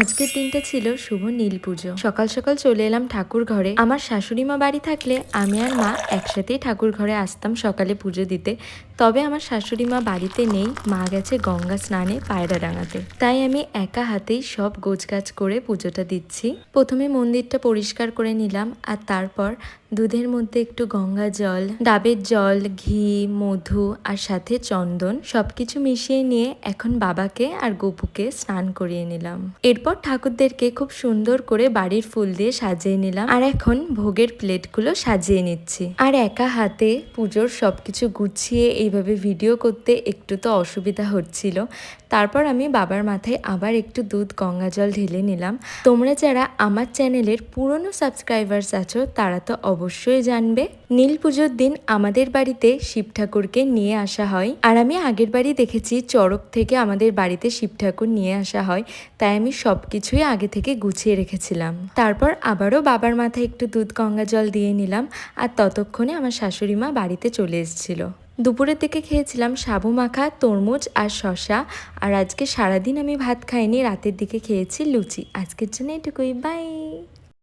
আজকের দিনটা ছিল শুভ নীল পুজো। সকাল সকাল চলে এলাম ঠাকুর ঘরে। আমার শাশুড়ি মা বাড়ি থাকলে আমি আর মা একসাথেই ঠাকুর ঘরে আসতাম সকালে পুজো দিতে। তবে আমার শাশুড়ি মা বাড়িতে নেই, মা গেছে গঙ্গা স্নানে পায়রা ডাঙাতে। তাই আমি একা হাতেই সব গোছগাছ করে পুজোটা দিচ্ছি। প্রথমে মন্দিরটা পরিষ্কার করে নিলাম, আর তারপর দুধের মধ্যে একটু গঙ্গা জল, ডাবের জল, ঘি, মধু, আর সাথে চন্দন সবকিছু মিশিয়ে নিয়ে এখন বাবাকে আর গপুকে স্নান করিয়ে নিলাম। এরপর ঠাকুরদেরকে খুব সুন্দর করে বাড়ির ফুল দিয়ে সাজিয়ে নিলাম। আর এখন ভোগের প্লেটগুলো সাজিয়ে নিচ্ছি। আর একা হাতে পুজোর সবকিছু গুছিয়ে এইভাবে ভিডিও করতে একটু তো অসুবিধা হচ্ছিল। তারপর আমি বাবার মাথায় আবার একটু দুধ গঙ্গা জল ঢেলে নিলাম। তোমরা যারা আমার চ্যানেলের পুরনো সাবস্ক্রাইবার্স আছো, তারা তো অবশ্যই জানবে। নীল পুজোর দিন আমাদের বাড়িতে শিব ঠাকুরকে নিয়ে আসা হয়। আর আমি আগের বাড়ি দেখেছি, চড়ক থেকে আমাদের বাড়িতে শিব ঠাকুর নিয়ে আসা হয়। তাই আমি সব কিছুই আগে থেকে গুছিয়ে রেখেছিলাম। তারপর আবারও বাবার মাথায় একটু দুধ গঙ্গা জল দিয়ে নিলাম আর ততক্ষণে আমার শাশুড়ি মা বাড়িতে চলে এসেছিল। দুপুরের দিকে খেয়েছিলাম সাবু মাখা, তরমুজ আর শশা আর আজকে সারাদিন আমি ভাত খাইনি, রাতের দিকে খেয়েছি লুচি। আজকের জন্য এটুকুই। বাই।